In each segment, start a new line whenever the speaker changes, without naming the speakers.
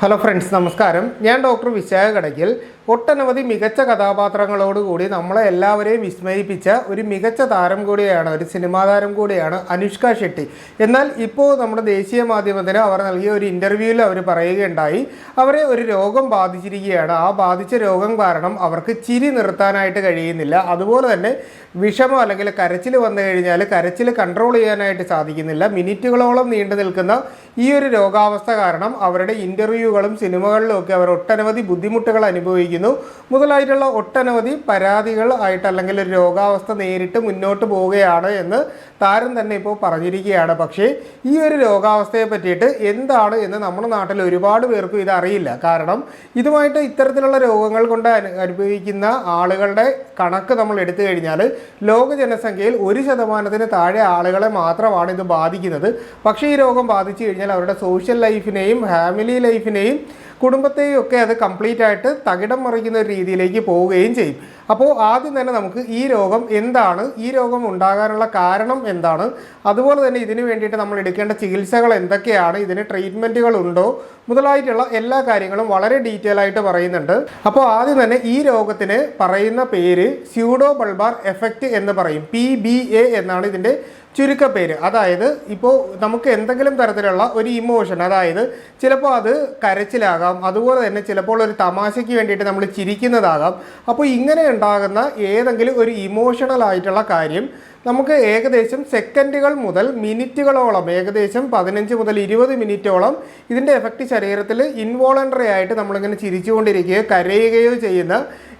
Hello friends നമസ്കാരം. ഞാൻ doctor Vishakha Kadakkal ഒട്ടനവധി മികച്ച കഥാപാത്രങ്ങളോടുകൂടി നമ്മളെ എല്ലാവരെയും വിസ്മയിപ്പിച്ച ഒരു മികച്ച താരം കൂടിയാണ് ഒരു സിനിമാ താരം കൂടിയാണ് അനുഷ്ക ഷെട്ടി. എന്നാൽ ഇപ്പോൾ നമ്മുടെ ദേശീയ മാധ്യമത്തിന് അവർ നൽകിയ ഒരു ഇന്റർവ്യൂവിൽ അവർ പറയുകയുണ്ടായി. അവരെ ഒരു രോഗം ബാധിച്ചിരിക്കുകയാണ്. ആ ബാധിച്ച രോഗം കാരണം അവർക്ക് ചിരി നിർത്താനായിട്ട് കഴിയുന്നില്ല. അതുപോലെ തന്നെ വിഷമം അല്ലെങ്കിൽ കരച്ചിൽ വന്നു കഴിഞ്ഞാൽ കരച്ചിൽ കൺട്രോൾ ചെയ്യാനായിട്ട് സാധിക്കുന്നില്ല. മിനിറ്റുകളോളം നീണ്ടു നിൽക്കുന്ന ഈ ഒരു രോഗാവസ്ഥ കാരണം അവരുടെ ഇന്റർവ്യൂകളും സിനിമകളിലും ഒക്കെ അവർ ഒട്ടനവധി ബുദ്ധിമുട്ടുകൾ അനുഭവിക്കുന്നു. മുതലായിട്ടുള്ള ഒട്ടനവധി പരാതികൾ ആയിട്ട് അല്ലെങ്കിൽ രോഗാവസ്ഥ നേരിട്ട് മുന്നോട്ട് പോവുകയാണ് എന്ന് താരം തന്നെ ഇപ്പോൾ പറഞ്ഞിരിക്കുകയാണ്. പക്ഷേ ഈ ഒരു രോഗാവസ്ഥയെ പറ്റിയിട്ട് എന്താണ് എന്ന് നമ്മുടെ നാട്ടിൽ ഒരുപാട് പേർക്കും ഇത് അറിയില്ല. കാരണം ഇതുമായിട്ട് ഇത്തരത്തിലുള്ള രോഗങ്ങൾ കൊണ്ട് അനുഭവിക്കുന്ന ആളുകളുടെ കണക്ക് നമ്മൾ എടുത്തു കഴിഞ്ഞാൽ ലോക ജനസംഖ്യയിൽ ഒരു ശതമാനത്തിന് താഴെ ആളുകളെ മാത്രമാണ് ഇത് ബാധിക്കുന്നത്. പക്ഷേ ഈ രോഗം ബാധിച്ചു കഴിഞ്ഞാൽ അവരുടെ സോഷ്യൽ ലൈഫിനെയും ഫാമിലി ലൈഫിനെയും neem കുടുംബത്തെയും ഒക്കെ അത് കംപ്ലീറ്റ് ആയിട്ട് തകിടം മറിക്കുന്ന ഒരു രീതിയിലേക്ക് പോവുകയും ചെയ്യും. അപ്പോൾ ആദ്യം തന്നെ നമുക്ക് ഈ രോഗം എന്താണ്? ഈ രോഗം ഉണ്ടാകാനുള്ള കാരണം എന്താണ്? അതുപോലെ തന്നെ ഇതിനു വേണ്ടിയിട്ട് നമ്മൾ എടുക്കേണ്ട ചികിത്സകൾ എന്തൊക്കെയാണ്? ഇതിന് ട്രീറ്റ്മെന്റുകൾ ഉണ്ടോ? മുതലായിട്ടുള്ള എല്ലാ കാര്യങ്ങളും വളരെ ഡീറ്റെയിൽ ആയിട്ട് പറയുന്നുണ്ട്. അപ്പോൾ ആദ്യം തന്നെ ഈ രോഗത്തിന് പറയുന്ന പേര് സ്യൂഡോ ബൾബാർ എഫക്റ്റ് എന്ന് പറയും. പി ബി എ എന്നാണ് ഇതിന്റെ ചുരുക്കപ്പേര് അതായത് ഇപ്പോൾ നമുക്ക് എന്തെങ്കിലും തരത്തിലുള്ള ഒരു ഇമോഷൻ അതായത് ചിലപ്പോൾ അത് കരച്ചിലാകാം അതുപോലെ തന്നെ ചിലപ്പോൾ ഒരു തമാശയ്ക്ക് വേണ്ടിയിട്ട് നമ്മൾ ചിരിക്കുന്നതാകാം. അപ്പോൾ ഇങ്ങനെ ഉണ്ടാകുന്ന ഏതെങ്കിലും ഒരു ഇമോഷണൽ ആയിട്ടുള്ള കാര്യം നമുക്ക് ഏകദേശം സെക്കൻഡുകൾ മുതൽ മിനിറ്റുകളോളം ഏകദേശം പതിനഞ്ച് മുതൽ ഇരുപത് മിനിറ്റോളം ഇതിന്റെ എഫക്റ്റ് ശരീരത്തിൽ ഇൻവോളണ്ടറി ആയിട്ട് നമ്മളിങ്ങനെ ചിരിച്ചുകൊണ്ടിരിക്കുകയോ കരയുകയോ ചെയ്യുന്ന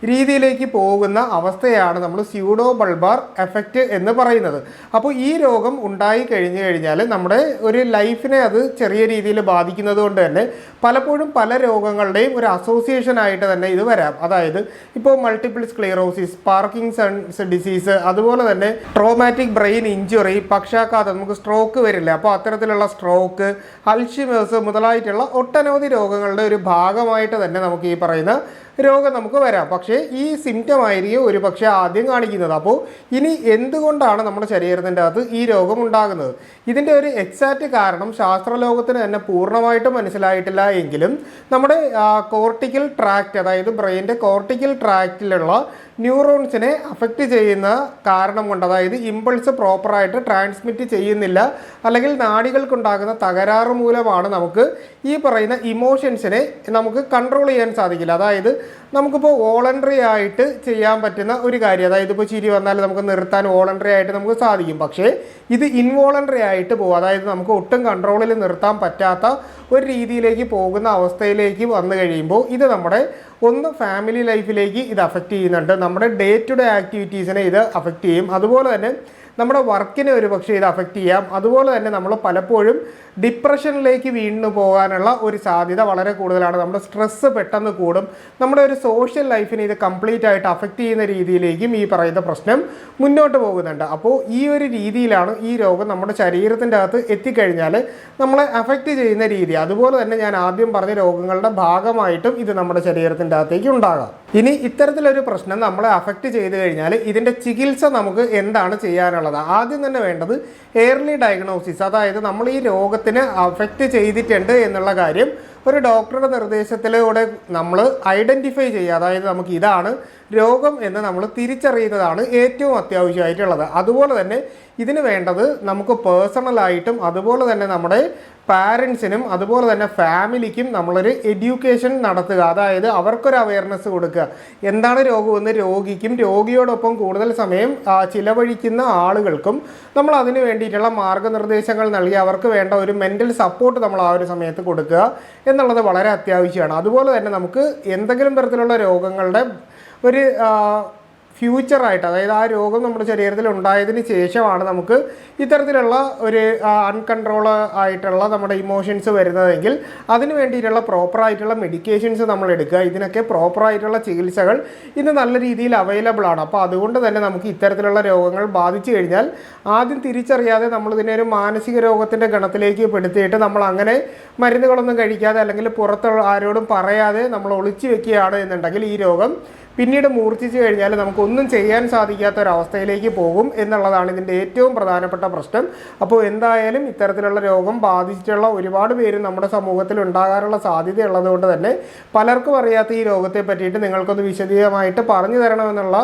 രീതിയിലേക്ക് പോകുന്ന അവസ്ഥയാണ് നമ്മൾ സ്യൂഡോ ബൾബാർ എഫക്റ്റ് എന്ന് പറയുന്നത്. അപ്പോൾ ഈ രോഗം ഉണ്ടായി കഴിഞ്ഞു കഴിഞ്ഞാൽ നമ്മുടെ ഒരു ലൈഫിനെ അത് ചെറിയ രീതിയിൽ ബാധിക്കുന്നത് കൊണ്ട് തന്നെ പലപ്പോഴും പല രോഗങ്ങളുടെയും ഒരു അസോസിയേഷൻ ആയിട്ട് തന്നെ ഇത് വരാം. അതായത് ഇപ്പോൾ മൾട്ടിപ്പിൾ സ്ക്ലീറോസിസ് പാർക്കിൻസൺസ് ഡിസീസ് അതുപോലെ തന്നെ ട്രോമാറ്റിക് ബ്രെയിൻ ഇഞ്ചുറി പക്ഷാഘാതം നമുക്ക് സ്ട്രോക്ക് വരില്ല. അപ്പോൾ അത്തരത്തിലുള്ള സ്ട്രോക്ക് അൽഷിമേഴ്സ് മുതലായിട്ടുള്ള ഒട്ടനവധി രോഗങ്ങളുടെ ഒരു ഭാഗമായിട്ട് തന്നെ നമുക്ക് ഈ പറയുന്ന രോഗം നമുക്ക് വരാം. പക്ഷേ ഈ സിംറ്റം ആയിരിക്കും ഒരു പക്ഷേ ആദ്യം കാണിക്കുന്നത്. അപ്പോൾ ഇനി എന്തുകൊണ്ടാണ് നമ്മുടെ ശരീരത്തിന്റെ അകത്ത് ഈ രോഗം ഉണ്ടാകുന്നത്? ഇതിന്റെ ഒരു എക്സാക്റ്റ് കാരണം ശാസ്ത്രലോകത്തിന് തന്നെ പൂർണമായിട്ടും മനസ്സിലായിട്ടില്ല എങ്കിലും നമ്മുടെ കോർട്ടിക്കൽ ട്രാക്റ്റ് അതായത് ബ്രെയിന്റെ കോർട്ടിക്കൽ ട്രാക്റ്റിലുള്ള ന്യൂറോൺസിനെ അഫക്റ്റ് ചെയ്യുന്ന കാരണം കൊണ്ട് അതായത് ഇമ്പൾസ് പ്രോപ്പറായിട്ട് ട്രാൻസ്മിറ്റ് ചെയ്യുന്നില്ല. അല്ലെങ്കിൽ നാടികൾക്കുണ്ടാകുന്ന തകരാറ് മൂലമാണ് നമുക്ക് ഈ പറയുന്ന ഇമോഷൻസിനെ നമുക്ക് കൺട്രോൾ ചെയ്യാൻ സാധിക്കില്ല. അതായത് നമുക്കിപ്പോൾ വോളണ്ടറി ആയിട്ട് ചെയ്യാൻ പറ്റുന്ന ഒരു കാര്യം അതായത് ഇപ്പോൾ ചിരി വന്നാൽ നമുക്ക് നിർത്താൻ വോളണ്ടറി ആയിട്ട് നമുക്ക് സാധിക്കും. പക്ഷേ ഇത് ഇൻവോളണ്ടറി ആയിട്ട് പോകും അതായത് നമുക്ക് ഒട്ടും കൺട്രോളിൽ നിർത്താൻ പറ്റാത്ത ഒരു രീതിയിലേക്ക് പോകുന്ന അവസ്ഥയിലേക്ക് വന്നു കഴിയുമ്പോൾ ഇത് നമ്മുടെ ഒന്ന് ഫാമിലി ലൈഫിലേക്ക് ഇത് അഫക്റ്റ് ചെയ്യുന്നുണ്ട്. നമ്മുടെ ഡേ ടു ഡേ ആക്ടിവിറ്റീസിനെ ഇത് അഫക്റ്റ് ചെയ്യും. അതുപോലെ തന്നെ നമ്മുടെ വർക്കിനെ ഒരു പക്ഷേ ഇത് അഫക്റ്റ് ചെയ്യാം. അതുപോലെ തന്നെ നമ്മൾ പലപ്പോഴും ഡിപ്രഷനിലേക്ക് വീണ്ടു പോകാനുള്ള ഒരു സാധ്യത വളരെ കൂടുതലാണ്. നമ്മുടെ സ്ട്രെസ്സ് പെട്ടെന്ന് കൂടും. നമ്മുടെ ഒരു സോഷ്യൽ ലൈഫിനെ ഇത് കംപ്ലീറ്റ് ആയിട്ട് അഫക്റ്റ് ചെയ്യുന്ന രീതിയിലേക്കും ഈ പറയുന്ന പ്രശ്നം മുന്നോട്ട് പോകുന്നുണ്ട്. അപ്പോൾ ഈ ഒരു രീതിയിലാണ് ഈ രോഗം നമ്മുടെ ശരീരത്തിന്റെ അകത്ത് എത്തിക്കഴിഞ്ഞാൽ നമ്മളെ അഫക്റ്റ് ചെയ്യുന്ന രീതി. അതുപോലെ തന്നെ ഞാൻ ആദ്യം പറഞ്ഞ രോഗങ്ങളുടെ ഭാഗമായിട്ടും ഇത് നമ്മുടെ ശരീരത്തിന്റെ അകത്തേക്ക് ഉണ്ടാകാം. ഇനി ഇത്തരത്തിലൊരു പ്രശ്നം നമ്മളെ അഫക്റ്റ് ചെയ്ത് കഴിഞ്ഞാൽ ഇതിന്റെ ചികിത്സ നമുക്ക് എന്താണ് ചെയ്യാനുള്ളത്? ആദ്യം തന്നെ വേണ്ടത് എയർലി ഡയഗ്നോസിസ് അതായത് നമ്മൾ ഈ രോഗത്തിന് അഫക്റ്റ് ചെയ്തിട്ടുണ്ട് എന്നുള്ള കാര്യം ഒരു ഡോക്ടറുടെ നിർദ്ദേശത്തിലൂടെ നമ്മൾ ഐഡന്റിഫൈ ചെയ്യുക. അതായത് നമുക്ക് ഇതാണ് രോഗം എന്ന് നമ്മൾ തിരിച്ചറിയുന്നതാണ് ഏറ്റവും അത്യാവശ്യമായിട്ടുള്ളത്. അതുപോലെ തന്നെ ഇതിന് വേണ്ടത് നമുക്ക് പേഴ്സണലായിട്ടും അതുപോലെ തന്നെ നമ്മുടെ പാരൻസിനും അതുപോലെ തന്നെ ഫാമിലിക്കും നമ്മളൊരു എഡ്യൂക്കേഷൻ നടത്തുക. അതായത് അവർക്കൊരു അവയർനെസ് കൊടുക്കുക. എന്താണ് രോഗമെന്ന് രോഗിക്കും രോഗിയോടൊപ്പം കൂടുതൽ സമയം ചിലവഴിക്കുന്ന ആളുകൾക്കും നമ്മൾ അതിന് വേണ്ടിയിട്ടുള്ള മാർഗനിർദ്ദേശങ്ങൾ നൽകി അവർക്ക് വേണ്ട ഒരു മെന്റൽ സപ്പോർട്ട് നമ്മൾ ആ ഒരു സമയത്ത് കൊടുക്കുക. എന്നുള്ളത് വളരെ അത്യാവശ്യമാണ്. അതുപോലെ തന്നെ നമുക്ക് എന്തെങ്കിലും തരത്തിലുള്ള രോഗങ്ങളുടെ ഒരു ഫ്യൂച്ചറായിട്ട് അതായത് ആ രോഗം നമ്മുടെ ശരീരത്തിൽ ഉണ്ടായതിന് ശേഷമാണ് നമുക്ക് ഇത്തരത്തിലുള്ള ഒരു അൺകൺട്രോൾ ആയിട്ടുള്ള നമ്മുടെ ഇമോഷൻസ് വരുന്നതെങ്കിൽ അതിന് വേണ്ടിയിട്ടുള്ള പ്രോപ്പറായിട്ടുള്ള മെഡിക്കേഷൻസ് നമ്മൾ എടുക്കുക. ഇതിനൊക്കെ പ്രോപ്പറായിട്ടുള്ള ചികിത്സകൾ ഇന്ന് നല്ല രീതിയിൽ അവൈലബിൾ ആണ്. അപ്പോൾ അതുകൊണ്ട് തന്നെ നമുക്ക് ഇത്തരത്തിലുള്ള രോഗങ്ങൾ ബാധിച്ചു കഴിഞ്ഞാൽ ആദ്യം തിരിച്ചറിയാതെ നമ്മൾ ഇതിനെ ഒരു മാനസിക രോഗത്തിന്റെ ഗണത്തിലേക്ക് പെടുത്തിയിട്ട് നമ്മൾ അങ്ങനെ മരുന്നുകളൊന്നും കഴിക്കാതെ അല്ലെങ്കിൽ പുറത്തുള്ള ആരോടും പറയാതെ നമ്മൾ ഒളിച്ചു വെക്കുകയാണ് എന്നുണ്ടെങ്കിൽ ഈ രോഗം പിന്നീട് മൂർച്ഛിച്ചു കഴിഞ്ഞാൽ നമുക്കൊന്നും ചെയ്യാൻ സാധിക്കാത്ത ഒരവസ്ഥയിലേക്ക് പോകും എന്നുള്ളതാണ് ഇതിന്റെ ഏറ്റവും പ്രധാനപ്പെട്ട പ്രശ്നം. അപ്പോൾ എന്തായാലും ഇത്തരത്തിലുള്ള രോഗം ബാധിച്ചിട്ടുള്ള ഒരുപാട് പേര് നമ്മുടെ സമൂഹത്തിൽ ഉണ്ടാകാനുള്ള സാധ്യത ഉള്ളതുകൊണ്ട് തന്നെ പലർക്കും അറിയാത്ത ഈ രോഗത്തെ പറ്റിയിട്ട് നിങ്ങൾക്കൊന്ന് വിശദീയമായിട്ട് പറഞ്ഞു തരണമെന്നുള്ള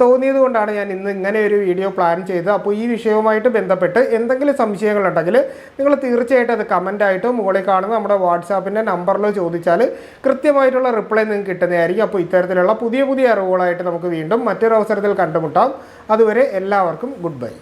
തോന്നിയത് കൊണ്ടാണ് ഞാൻ ഇന്ന് ഇങ്ങനെ ഒരു വീഡിയോ പ്ലാൻ ചെയ്തത്. അപ്പോൾ ഈ വിഷയവുമായിട്ട് ബന്ധപ്പെട്ട് എന്തെങ്കിലും സംശയങ്ങളുണ്ടെങ്കിൽ നിങ്ങൾ തീർച്ചയായിട്ടും അത് കമന്റായിട്ടോ മുകളിൽ കാണുന്ന നമ്മുടെ വാട്സാപ്പിന്റെ നമ്പറിലോ ചോദിച്ചാൽ കൃത്യമായിട്ടുള്ള റിപ്ലൈ നിങ്ങൾക്ക് കിട്ടുന്നതായിരിക്കും. അപ്പോൾ ഇത്തരത്തിലുള്ള പുതിയ പുതിയ അറിവുകളായിട്ട് നമുക്ക് വീണ്ടും മറ്റൊരു അവസരത്തിൽ കണ്ടുമുട്ടാം. അതുവരെ എല്ലാവർക്കും ഗുഡ് ബൈ.